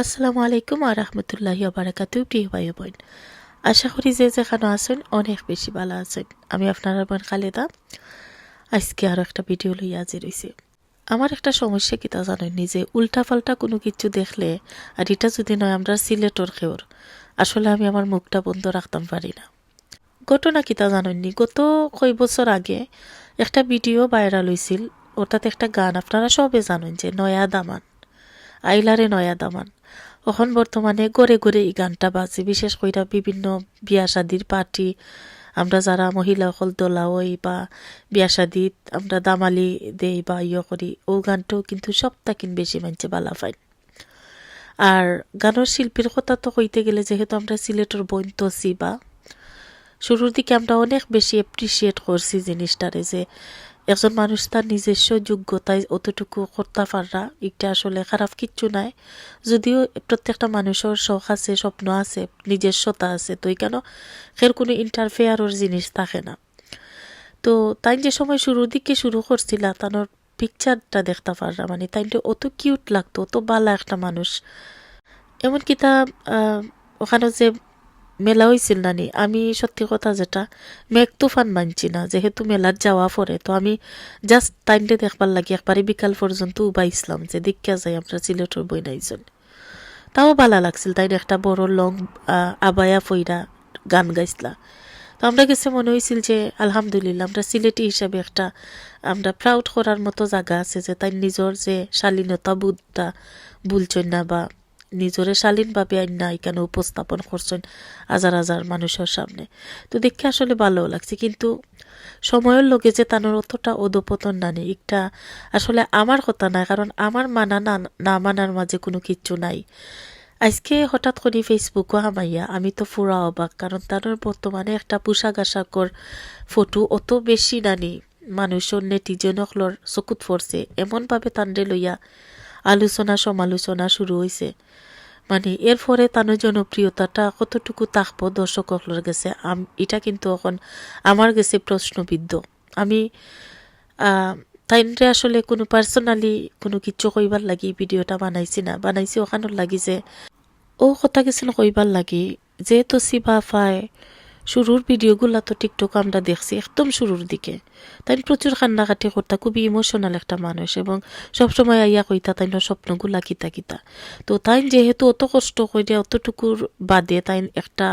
আসসালামু আলাইকুম আর রহমতুল্লাহি বারাকাতু প্রিয় ভাই বোন আশা করি যে যেখানে আছেন অনেক বেশি ভালো আছেন। আমি আপনার বোন খালেদা। আজকে আরও একটা ভিডিও লইয়া হাজির হয়েছি আমার একটা সমস্যা কিতা জানেন? নিজে উল্টা পাল্টা কোনো কিছু দেখলে, আর এটা যদি নয় আমরা সিলেটর খেওর আসলে আমি আমার মুখটা বন্ধ রাখতাম পারি না। ঘটনা কিতা জানেননি? গত কয় বছর আগে একটা ভিডিও ভাইরাল হয়েছিল অর্থাৎ একটা গান আপনারা সবে জানেন যে নয়া দামান। আইলারে নয়া দামান। এখন বর্তমানে গড়ে গড়ে এই গানটা বাজে। বিশেষ করে বিভিন্ন বিয়া শাদির পার্টি, আমরা যারা মহিলা সকল দোলা বা বিয়া শাদিত আমরা দামালি দেই বা ইয়ে করি, ও গানটাও কিন্তু সপ্তাহ বেশি মানছে বালা পাই আর গানের শিল্পীর কথা তো কইতে গেলে যেহেতু আমরা সিলেটের বইন তসি বা, শুরুর দিকে আমরা অনেক বেশি অ্যাপ্রিসিয়েট করছি জিনিসটারে যে একজন মানুষ তার নিজস্ব যোগ্যতায় অতটুকু করতে পাররা এটা আসলে খারাপ কিচ্ছু নাই। যদিও প্রত্যেকটা মানুষের শখ আছে, স্বপ্ন আছে, নিজস্বতা আছে, তো কেন ফের কোনো ইন্টারফেয়ারের জিনিস থাকে না। তো তাই যে সময় শুরুর দিকে শুরু করছিল, তানোর পিকচারটা দেখতে পাররা মানে তাই অত কিউট লাগতো, অত বালা একটা মানুষ। এমনকি তা ওখানে যে মেলা হয়েছিল নানি আমি সত্যি কথা যেটা, মেঘ তুফান মানছি না। যেহেতু মেলার যাওয়া পরে, তো আমি জাস্ট টাইমটা দেখবার লাগি একবারে বিকাল পর্যন্ত উবাইছিলাম যে দীক্ষা যাই আমরা সিলেটের বই নাইজন তাও ভালো লাগছিল, তাই একটা বড় লং আবায়া ফইরা গান গাইছিলা। তো আমরা কাছে মনে হয়েছিল যে আলহামদুলিল্লাহ, আমরা সিলেটি হিসাবে একটা, আমরা প্রাউড করার মতো জায়গা আছে যে তাই নিজের যে শালীনতা বুধটা ভুলছেন না বা নিজরে শালীনভাবে আইনা এখানে উপস্থাপন করছেন হাজার হাজার মানুষের সামনে। তো দেখে আসলে ভালো লাগছে। কিন্তু সময়ের লোকে যে তানোর অতটা অধপতন না নেই। একটা আসলে আমার কথা না, কারণ আমার মানা না না মানার মাঝে কোনো কিচ্ছু নাই। আজকে হঠাৎ করে ফেসবুকও হামাইয়া, আমি তো ফুরা অবাক, কারণ তার বর্তমানে একটা পোশাক আশাকর ফটো অত বেশি নানি মানুষের নেটিজনকলর চকুত ফরছে এমনভাবে তান্ডে লইয়া আলোচনা সমালোচনা শুরু হয়েছে মানে এর ফলে তার জনপ্রিয়তাটা কতটুকু থাকব দর্শকসকলের গেছে এটা কিন্তু এখন আমার গেছে প্রশ্নবিদ্ধ। আমি তাইনরে আসলে কোনো পার্সোনালি কোনো কিছু কইবার লাগি, ভিডিওটা বানাইছি না। বানাইছি ওখানোর লাগি যে, ও কথা কিছু কইবার লাগি, যেহেতু সিবা ফায় শুরুর ভিডিওগুলো তো টিকটক আমরা দেখছি একদম শুরুর দিকে। তাই প্রচুর কান্নাকাটি করতা, খুবই ইমোশনাল একটা মানুষ এবং সবসময় আইয়া কইতা তাই স্বপ্নগুলা কিতা কিতা। তো তাই যেহেতু অত কষ্ট করে অতটুকুর বাদে তাই একটা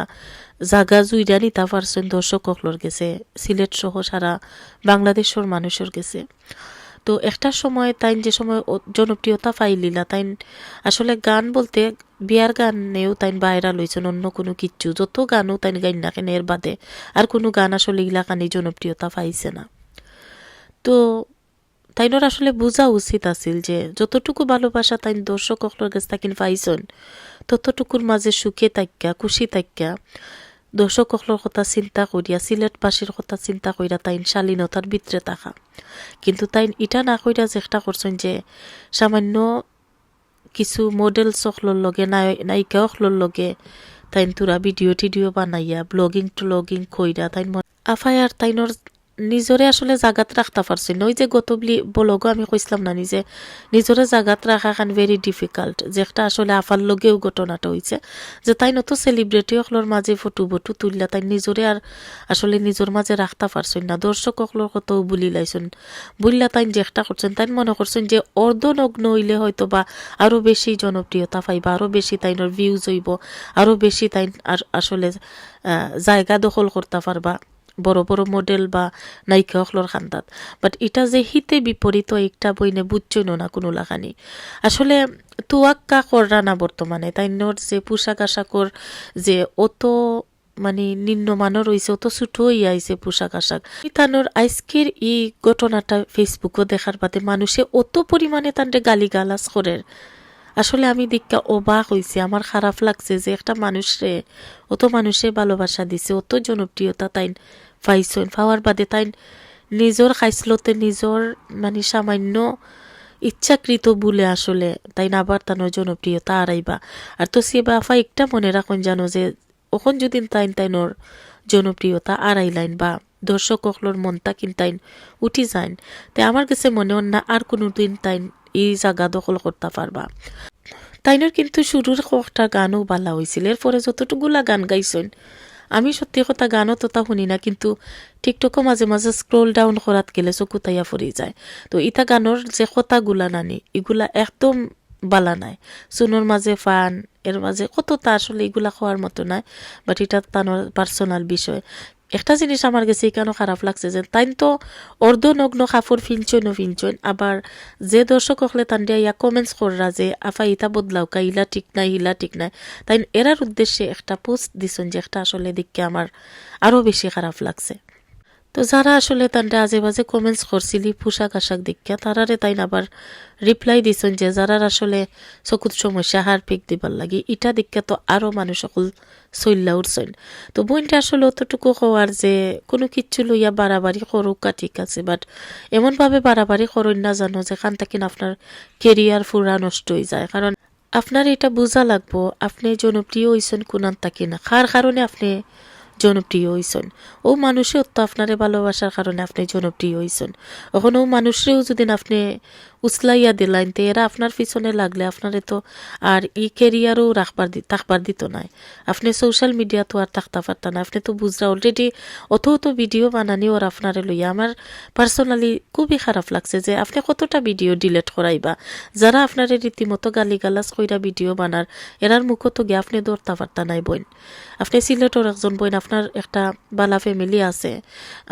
জাগা জুইরা নিতা পারছেন দর্শক গেছে, সিলেট সহ সারা বাংলাদেশের মানুষের গেছে। তো একটা সময় তাই যে সময় জনপ্রিয়তা পাইলিলা তাই আসলে গান বলতে বিয়ার গান নেও তাই বাইরা লইছেন অন্য কোনো কিচ্ছু। যত গানও তাই গাইন না কেন, এর বাদে আর কোনো গান আসলে ইলাকানি জনপ্রিয়তা পাইছে না। তো তাইনর আসলে বোঝা উচিত আছিল যে যতটুকু ভালোবাসা তাই দর্শক সকলের কাছে তাকিন পাইছেন, ততটুকুর মাঝে সুখে তাক্যা খুশি তাক্যা দর্শক কথা চিন্তা করিয়া সিলেটবাসীর কথা চিন্তা করিয়া তাইন শালীনতার ভিতরে থাকা কিন্তু তাইন ইটা না কইরা চেষ্টা করছেন যে সামান্য কিছু মডেল সকলোর লগে নায়িকা সকলোর লগে তাইন তোরা ভিডিও টিডিও বানাইয়া ব্লগিং ট্লগিং কইরা তাইন আফায়ার তাইনর নিজরে আসলে জাগাত রাখতে পারছি নই যে গতবলি বলগো, আমি কইসলাম না নিজে, নিজরে জাগাত রাখা খান ভেরি ডিফিকাল্ট যে একটা আসলে আফার লগেও ঘটনাটা হয়েছে যে তাই নত সেলিব্রিটি সকলের মাঝে ফটো বটু তুললা তাই নিজরে আর আসলে নিজের মাঝে রাখতে পারছেন না। দর্শক সকলের কথাও বুলি লাইছেন। বুললা তাই একটা করছেন, তাই মনে করছেন যে অর্ধনগ্ন হইলে হয়তো বা আরও বেশি জনপ্রিয়তা পাইবা, আরও বেশি তাইনর ভিউজ হইব, আরও বেশি তাই আসলে জায়গা দখল করতে পারবা। বড় বড় মডেল বা নায়িকা হকলর খান্দাত। বাট এটা যে হিতে বিপরীত একটা বইনে বুঝছই না কোনো লাগানি। আসলে তুয়াক্কা কররা না বর্তমানে। তাই নোর যে পোশাক আশাকর যে অত মানে নিম্নমানও রয়েছে অত ছোট হইয়া আইছে পোশাক আশাক। তানোর আজকের এই ঘটনাটা ফেসবুকও দেখার বাদে মানুষে অত পরিমাণে তান্ডে গালি গালাজ করে। আসলে আমি দীক্ষা অবাক হয়েছি আমার খারাপ লাগছে যে একটা মানুষরে, অত মানুষে ভালোবাসা দিছে, অত জনপ্রিয়তা তাই পাইছেন পাওয়ার বাদে তাই নিজর খাইসলতে নিজর মানে সামান্য ইচ্ছাকৃত বলে আসলে তাই না আবার তার জনপ্রিয়তা আড়াইবা আর তো সে বাফা একটা মনে রাখুন জানো যে ওখন যদি তাইন তাইনর জনপ্রিয়তা আড়াই লাইন বা দর্শক অকলর মনটা কিনতাইন উঠি যাইন তাই আমার কাছে মনে হন না আর কোনো দিন তাইন এই জায়গা দখল করতে পারবা তাইনের কিন্তু শুরুর কয়েকটা গানও বালা হয়েছিল এরপরে যতটুকুলা গান গাইছেন আমি সত্যি কথা গানও তোতা শুনি না, কিন্তু টিকটকও মাঝে মাঝে স্ক্রল ডাউন করাত গেলে চকু তাইয়া ফুরি যায়। তো ইতা গানের যে কথাগুলা নানি এগুলা একদম বালা নাই। চুনোর মাঝে ফান এর মাঝে কতটা আসলে এগুলা খাওয়ার মতো নাই বাট এটা তানোর পার্সোনাল বিষয়। একটা জিনিস আমার কাছে কেন খারাপ লাগছে যে তাই তো অর্ধনগ্ন কাপড় ফিনচইন ও ফিনচইন আবার যে দর্শক হলে তান ইয়া কমেন্টস কররা যে আফা ইটা বদলাওকা ইলা ঠিক নাই ইলা ঠিক নাই তাই এরার উদ্দেশ্যে একটা পোস্ট দিছেন যে একটা আসলে দেখকে আমার আরও বেশি খারাপ লাগছে তো যারা আসলে তান্ডে আজে বাজে কমেন্টস করছিলি পোশাক আশাক দেখিয়া তারারে তাই আবার রিপ্লাই দিছেন যে যারা আসলে চকুত সমস্যা হার পিক দিবার লাগে ইটা দেখিয়া তো আরও মানুষ সকল চল্লা উঠছেন তো বইনটা আসলে অতটুকু হওয়ার যে কোনো কিচ্ছু লইয়া বাড়াবাড়ি করুকা ঠিক আছে বাট এমনভাবে বাড়াবাড়ি করুন না জানো যেখান থেকে আপনার কেরিয়ার ফুরা নষ্ট হয়ে যায়। কারণ আপনার এটা বোঝা লাগবো, আপনি জনপ্রিয় হইছেন কোনান তাকি না কার কারণে আপনি জনপ্রিয় হইছেন? ও মানুষেও তো আপনারে ভালোবাসার কারণে আপনি জনপ্রিয় হইছেন। এখন ও মানুষরেও যদি আপনি উসলাইয়া দিলাইন তে এরা আপনার পিছনে লাগলে আপনারে তো আর ই কেরিয়ারও রাখবার থাকবার দিত নাই। আপনি সোশ্যাল মিডিয়া তো আর থাকতে পারতেন না, আপনি তো বুঝরা অলরেডি অত অত ভিডিও বানানি ওর আপনারে লইয়া। আমার পার্সোনালি খুবই খারাপ লাগছে যে আপনি কতটা ভিডিও ডিলেট করাইবা। যারা আপনারে রীতিমতো গালি গালাজ কইরা ভিডিও বানার, এরার মুখ তো গিয়ে আপনি ধরতে পারতা নাই বইন। আপনি সিলেটর একজন বইন, আপনার একটা বালা ফ্যামিলি আছে।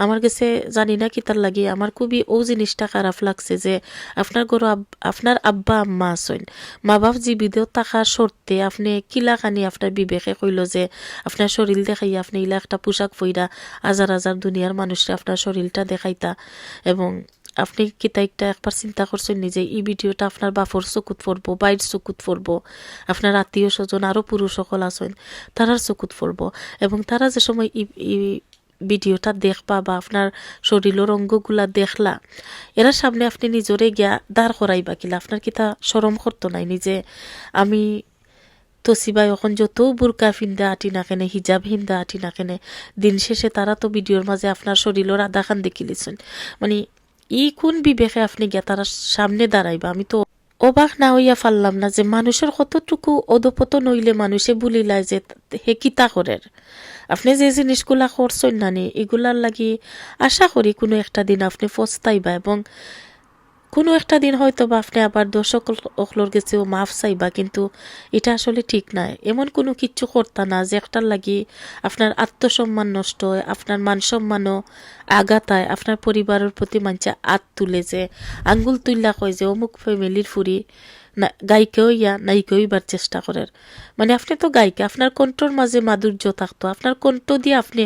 আমার কাছে জানি না কি তার লাগি, আমার খুবই ও জিনিসটা খারাপ লাগছে যে আপনার গরু আপনার আব্বা, আম্মা আছেন। মা বাপ জীবিত থাকার শর্তে আপনি কিলাখানি আপনার বিবেকে কইল যে আপনার শরীর দেখাই আপনি ইলা একটা পোশাক ফইরা হাজার হাজার দুনিয়ার মানুষরা আপনার শরীরটা দেখাইতা। এবং আপনি কিতা একটা একবার চিন্তা করছেন নিজে এই ভিডিওটা আপনার বাপর চকুত পড়ব বাইর চকুত পড়ব? আপনার আত্মীয় স্বজন আরও পুরুষ সকল আছেন তারার চকুত পড়ব। এবং তারা যে সময় ভিডিওটা দেখবা বা আপনার শরীরের অঙ্গগুলা দেখলা, এরা সামনে আপনি নিজরে গিয়া দাঁড় করাইবা কিলা। আপনার কিতা সরম করতো নাই নিজে? আমি তো সিবাই এখন যত বুরকা ফিন্দা আটি না কেনে, হিজাব হিন্দা আটি না কেনে, দিন শেষে তারা তো ভিডিওর মাঝে আপনার শরীরের আধা খান দেখিলিছেন। মানে ই কোন বিবেকে আপনি গিয়া তারা সামনে দাঁড়াইবা? আমি তো অবাক না হইয়া ফাললাম না যে মানুষের কতটুকু অদপত নইলে মানুষে বলিলাই যে হে কিতা করের? আপনি যে জিনিসগুলা করছেন নানি, এগুলার লাগি আশা করি কোনো একটা দিন আপনি ফস্তাইবা এবং কোনো একটা দিন হয়তো বা আপনি আবার দর্শক অকলোর গেছেও মাফ চাইবা, কিন্তু এটা আসলে ঠিক নাই এমন কোনো কিচ্ছু করতা না যে একটার লাগি আপনার আত্মসম্মান নষ্ট হয়, আপনার মানসম্মানও আঘাত আঘাতায়, আপনার পরিবারের প্রতি মানুষে আত তুলে যে, আঙ্গুল তুললা কয় যে, অমুক ফ্যামিলির ফুরি গায়িকাও ইয়া, নায়িকাও ইবার চেষ্টা করেন মানে আপনি তো গায়িকা, আপনার কণ্ঠর মাঝে মাধুর্য থাকতো, আপনার কণ্ঠ দিয়ে আপনি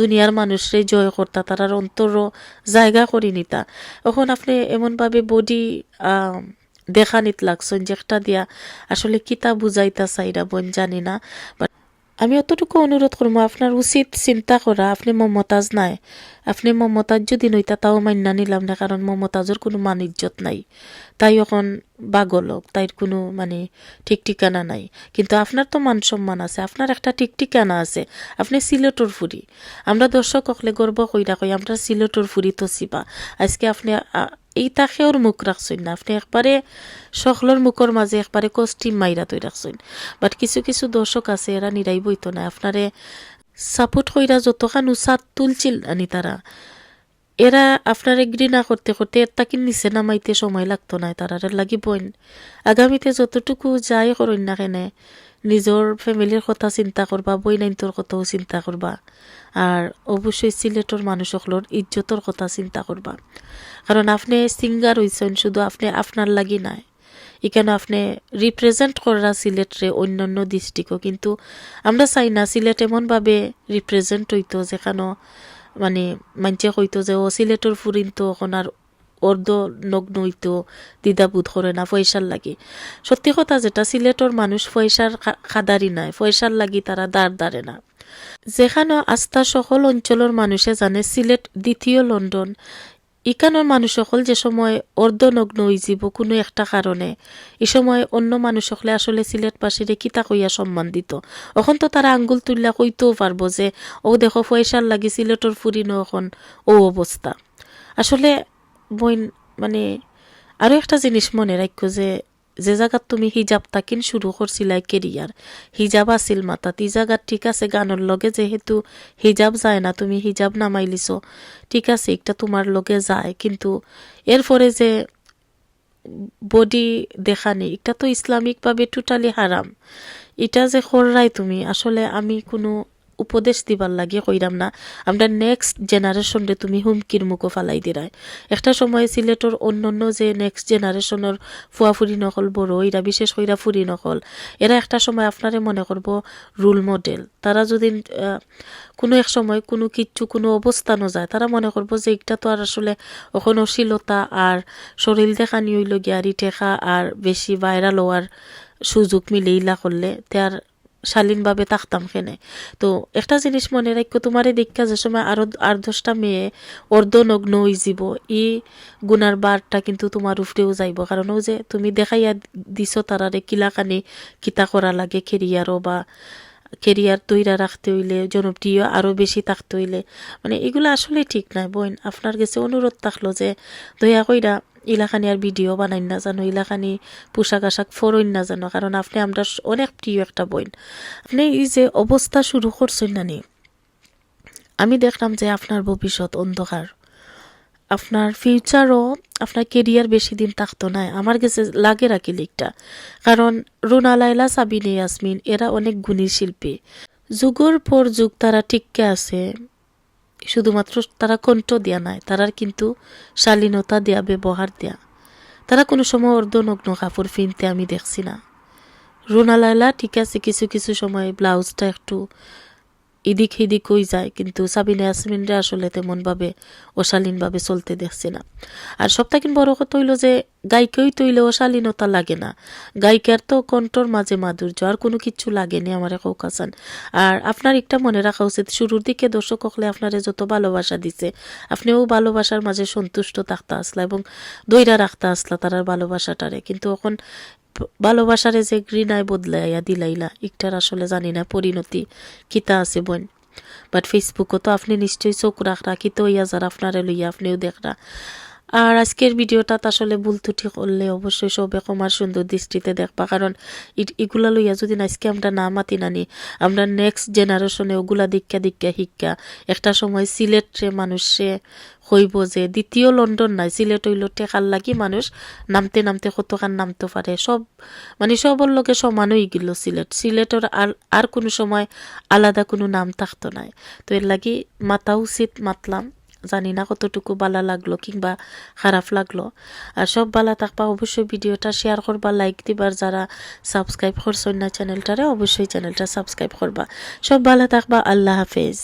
দুনিয়ার মানুষরে জয় করতা তারার অন্তর জায়গা করে নিতা। এখন আপনি এমনভাবে বডি দেখা নিত লাগছেন যে একটা দিয়া আসলে কিতা বুঝাইতা চাইরা বোন জানি না আমি অতটুকু অনুরোধ করব, আপনার উচিত চিন্তা করা, আপনি মমতাজ নাই। আপনি মমতাজ যদি নইতা তাও মান্না নিলাম না কারণ মমতাজের কোনো মান ইজ্জত নাই। তাই এখন বাগলক তাইর কোনো মানে ঠিক ঠিকানা নাই। কিন্তু আপনার তো মান সম্মান আছে আপনার একটা ঠিক ঠিকানা আছে। আপনি সিলেটর ফুরি আমরা দর্শক হকলে গর্ব কইরা কই আমরা সিলেটর ফুরি তো সিবা আজকে আপনি এই তাকেওর মুখ রাখছেন না আপনি একবারে সকলের মুখর মাঝে একবারে কষ্টিম মাইরা তৈ রাখছেন বাট কিছু কিছু দর্শক আছে এরা নিরাই বইতো না আপনারে সাপোর্ট কইরা যতখান উচাত তুলছিল আনি তারা এরা আপনারে ঘৃণা করতে করতে এর তাকে নিচে নামাইতে সময় লাগতো না তারারে লাগিবইন আগামীতে যতটুকু যাই করইন না কেনে নিজের ফ্যামিলির কথা চিন্তা করবা বই নাইনটোর কথাও চিন্তা করবা আর অবশ্যই সিলেটর মানুষ সকলের ইজ্জতর কথা চিন্তা করবা কারণ আপনি সিঙ্গার হইছেন শুধু আপনি আপনার লাগি নাই। এখানে আপনি রিপ্রেজেন্ট করা সিলেটরে অন্যান্য ডিস্ট্রিক্টও কিন্তু আমরা চাই না সিলেট এমনভাবে রিপ্রেজেন্ট হইতো যেখানে মানে মানছে হইতো যে ও সিলেটর ফুরিন তো এখন আর অর্ধ নগ্ন হইতো, দ্বিধাবোধ করে না পয়সার লাগি। সত্যি কথা যেটা সিলেটর মানুষ পয়সার খাদারি নাই পয়সার লাগি তারা দাঁড় দাঁড়ে না। যেখানে আস্থা সকল অঞ্চলের মানুষে জানে সিলেট দ্বিতীয় লন্ডন ইকানোর মানুষ সকল যে সময় অর্ধনগ্ন হয়ে যাব কোনো একটা কারণে এই সময় অন্য মানুষ সকলে আসলে সিলেটবাসীরে কিতা কইয়া সম্মান দিত এখন তো তারা আঙ্গুল তুললা কইতেও পারব যে ও দেখো পয়সার লাগি সিলেটর ফুরিনো এখন ও অবস্থা আসলে বইন মানে আরও একটা জিনিস মনে রাখো যে যে জায়গাত তুমি হিজাব তাকিন শুরু করছিলাই কেরিয়ার হিজাব আছিল মাতাত ই জায়গাত ঠিক আছে গানের লগে যেহেতু হিজাব যায় না, তুমি হিজাব নামাইলিছ, ঠিক আছে একটা তোমার লগে যায়, কিন্তু এরপরে যে বডি দেখানি এটা তো ইসলামিকভাবে টোটালি হারাম। এটা যে কররাই তুমি, আসলে আমি কোনো উপদেশ দিবার লাগে কইরাম না, আমরা নেক্সট জেনারেশনরে তুমি হুমকির মুখো ফালাই দিরাই একটা সময় সিলেটর অন্য অন্য যে নেক্সট জেনারেশনের ফুয়া ফুরি নকল বড়, এরা বিশেষ কইরা ফুরি নকল। এরা একটা সময় আপনারে মনে করব রোল মডেল তারা যদি কোনো এক সময় কোনো কিচ্ছু, কোনো অবস্থানও যায় তারা মনে করব যে এটা তো আর আসলে ওখন অশ্লীলতা আর শরীর দেখানি হইল গিয়ারি টেকা আর বেশি ভাইরাল হওয়ার সুযোগ মিলে ইলা করলে তার শালীনভাবে তাকতাম খেনে তো একটা জিনিস মনে রাখো তোমার দীক্ষা যে সময় আরও, আর দশটা মেয়ে অর্ধনগ্ন হয়ে যাব ই গুনার বারটা কিন্তু তোমার উপরেও যাইব। কারণ ও যে তুমি দেখাইয়া দিছ তারারে কিলাকানি কিতা করা লাগে কেরিয়ারও বা কেরিয়ার তৈরা রাখতে হইলে, জনপ্রিয় আরও বেশি থাকতে হইলে। মানে এগুলো আসলে ঠিক নাই বোন। আপনার কাছে অনুরোধ থাকল যে দয়া কইরা ইলাখানি আর ভিডিও বানাই না জানো, ইলাখানি পোশাক আশাক ফরইন না জানো, কারণ আপনি আমরা অনেক প্রিয় একটা বইন আপনি এই যে অবস্থা শুরু করছেন না নি, আমি দেখলাম যে আপনার ভবিষ্যৎ অন্ধকার। আপনার ফিউচারও আপনার কেরিয়ার বেশি দিন থাকতো না। আমার কাছে লাগে রাখি লিখটা। কারণ রুনা লাইলা সাবিনে, ইয়াসমিন, এরা অনেক গুণী শিল্পী। যুগর পর যুগ তারা টিককে আছে। শুধুমাত্র তারা কণ্ঠ দেয়া নাই, তারার কিন্তু শালীনতা দেয়া, ব্যবহার দেয়া। তারা কোনো সময় অর্ধনগ্ন কাপড় ফিনতে আমি দেখছি না। রুনা লাইলা ঠিক আছে, কিছু কিছু সময় ব্লাউজটা একটু এদিক সেদিক হয়ে যায়, কিন্তু সাবিনা ইয়াসমিনরা আসলে তেমনভাবে অশালীনভাবে চলতে দেখছি না। আর সবথেকে বড় কথা হইল যে, গায়িকাই তৈলে অশালীনতা লাগে না। গায়িকার তো কণ্ঠর মাঝে মাধুর্য, আর কোনো কিছু লাগেনি আমার কৌকাসান আর আপনার একটা মনে রাখা উচিত, শুরুর দিকে দর্শক হলে আপনারে যত ভালোবাসা দিছে, আপনিও ভালোবাসার মাঝে সন্তুষ্ট থাকতে আসলা এবং দৈরা রাখতে আসলা তারার ভালোবাসাটারে। কিন্তু এখন ভালোবাসারে যে ঘৃণায় বদলাইয়া দিলাইলা একটার আসলে জানি না, পরিণতি কিতা আছে বোন। বাট ফেসবুকও তো আপনি নিশ্চয়ই চোখ রাখ রাখি হইয়া ইয়া যারা আপনারে লইয়া আপনিও দেখরা। আর আজকের ভিডিওটাত আসলে ভুল ত্রুটি করলে অবশ্যই সবে কমার সুন্দর দৃষ্টিতে দেখবা। কারণ এগুলা লইয়া যদি আজকে আমরা না মাতি নানি, আমরা নেক্সট জেনারেশনে ওগুলা দীক্ষা দীক্ষা শিক্ষা। একটা সময় সিলেটে মানুষে হইব যে, দ্বিতীয় লন্ডন নাই, সিলেট হইল টেকার লাগি মানুষ নামতে নামতে কতখান নামতে পারে। সব মানে সবর লগে সমান হয়ে গেল সিলেট। সিলেটের আর আর কোনো সময় আলাদা কোনো নাম থাকতো নাই। তো এর লাগি মাতা উচিত মাতলাম। জানি না কতটুকু বালা লাগল কিংবা খারাপ লাগল। আর সব বালা থাকবা অবশ্যই ভিডিওটা শেয়ার করবা লাইক দিবার। যারা সাবস্ক্রাইব করছেন না চ্যানেলটারে অবশ্যই চ্যানেলটা সাবস্ক্রাইব করবা। সব বালা থাকবা, আল্লাহ হাফেজ।